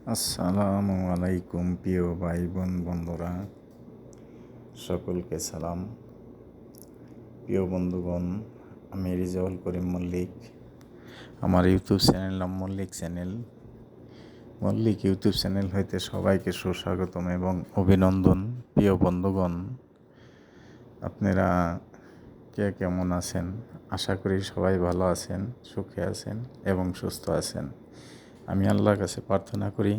আসসালামু আলাইকুম, প্রিয় ভাই বোন বন্ধুরা। সকলকে সালাম। প্রিয় বন্ধুগণ, আমি রিজাউল করিম মল্লিক। আমার ইউটিউব চ্যানেল নাম Mallick channel. Mallick YouTube channel হইতে সবাইকে সুস্বাগতম এবং অভিনন্দন। প্রিয় বন্ধুগণ, আপনারা কে কেমন আছেন? আশা করি সবাই ভালো আছেন, সুখে আছেন এবং সুস্থ আছেন। আমি আল্লাহর কাছে প্রার্থনা করি,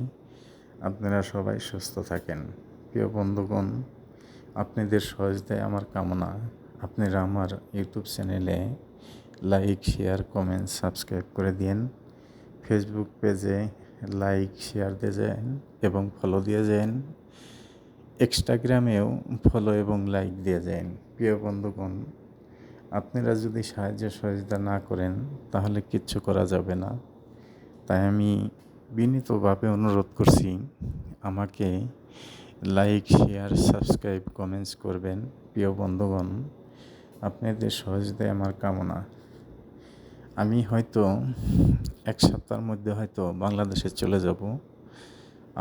আপনারা সবাই সুস্থ থাকেন। প্রিয় বন্ধুগণ, আপনাদের সহজতায় আমার কামনা। আপনারা আমার ইউটিউব চ্যানেলে লাইক, শেয়ার, কমেন্ট, সাবস্ক্রাইব করে দিন ফেসবুক পেজে লাইক, শেয়ার দিয়ে যান এবং ফলো দিয়ে যান। ইনস্টাগ্রামেও ফলো এবং লাইক দিয়ে যান। প্রিয় বন্ধুগণ, আপনারা যদি সাহায্য সহযোগিতা না করেন, তাহলে কিচ্ছু করা যাবে না। তাই আমি বিনীতভাবে অনুরোধ করছি, আমাকে লাইক শেয়ার সাবস্ক্রাইব কমেন্টস করবেন। প্রিয় বন্ধুগণ, আপনাদের সহজতায় আমার কামনা। আমি হয়তো এক সপ্তাহের মধ্যে হয়তো বাংলাদেশে চলে যাব,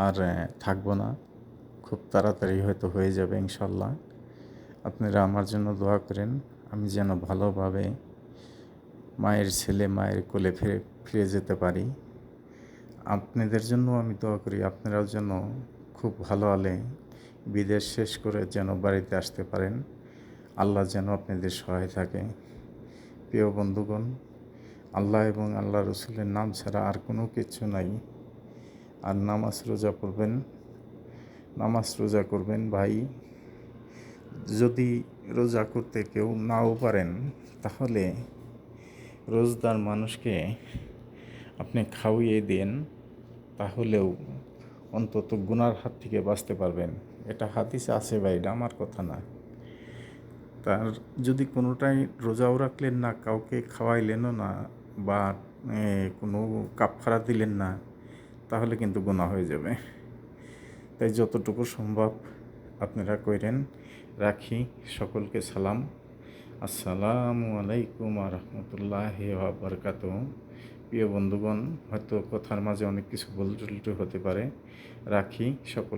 আর থাকব না। খুব তাড়াতাড়ি হয়তো হয়ে যাবে ইনশাল্লাহ আপনারা আমার জন্য দোয়া করেন, আমি যেন ভালোভাবে মায়ের ছেলে মায়ের কোলে ফিরে ফিরে যেতে পারি। আপনাদের জন্য আমি দোয়া করি, আপনারাও যেন খুব ভালো আলে বিদেশ শেষ করে যেন বাড়িতে আসতে পারেন। আল্লাহ যেন আপনাদের সহায় থাকে। প্রিয় বন্ধুগণ, আল্লাহ এবং আল্লাহ রসুলের নাম ছাড়া আর কোনো কিছু নাই। আর নামাজ রোজা করবেন নামাজ রোজা করবেন ভাই। যদি রোজা করতে কেউ নাও পারেন, তাহলে রোজদার মানুষকে আপনি খাওয়িয়ে দেন, তাহলেও অন্তত গুনার হাত থেকে বাঁচতে পারবেন। এটা হাদিসে আছে ভাই, এটা আমার কথা না। তার যদি কোনোটাই রোজাও রাখলেন না, কাউকে খাওয়াইলেনও না বা কোনো কাপফারা দিলেন না, তাহলে কিন্তু গুণা হয়ে যাবে। তাই যতটুকু সম্ভব আপনারা কইরেন, রাখি, সকলকে সালাম। আসসালামু আলাইকুম রহমতুল্লাহ বরকাত প্রিয় বন্ধুগণ, হয়তো কথার মাঝে অনেক কিছু বলটুলটু হতে পারে। রাখি সকল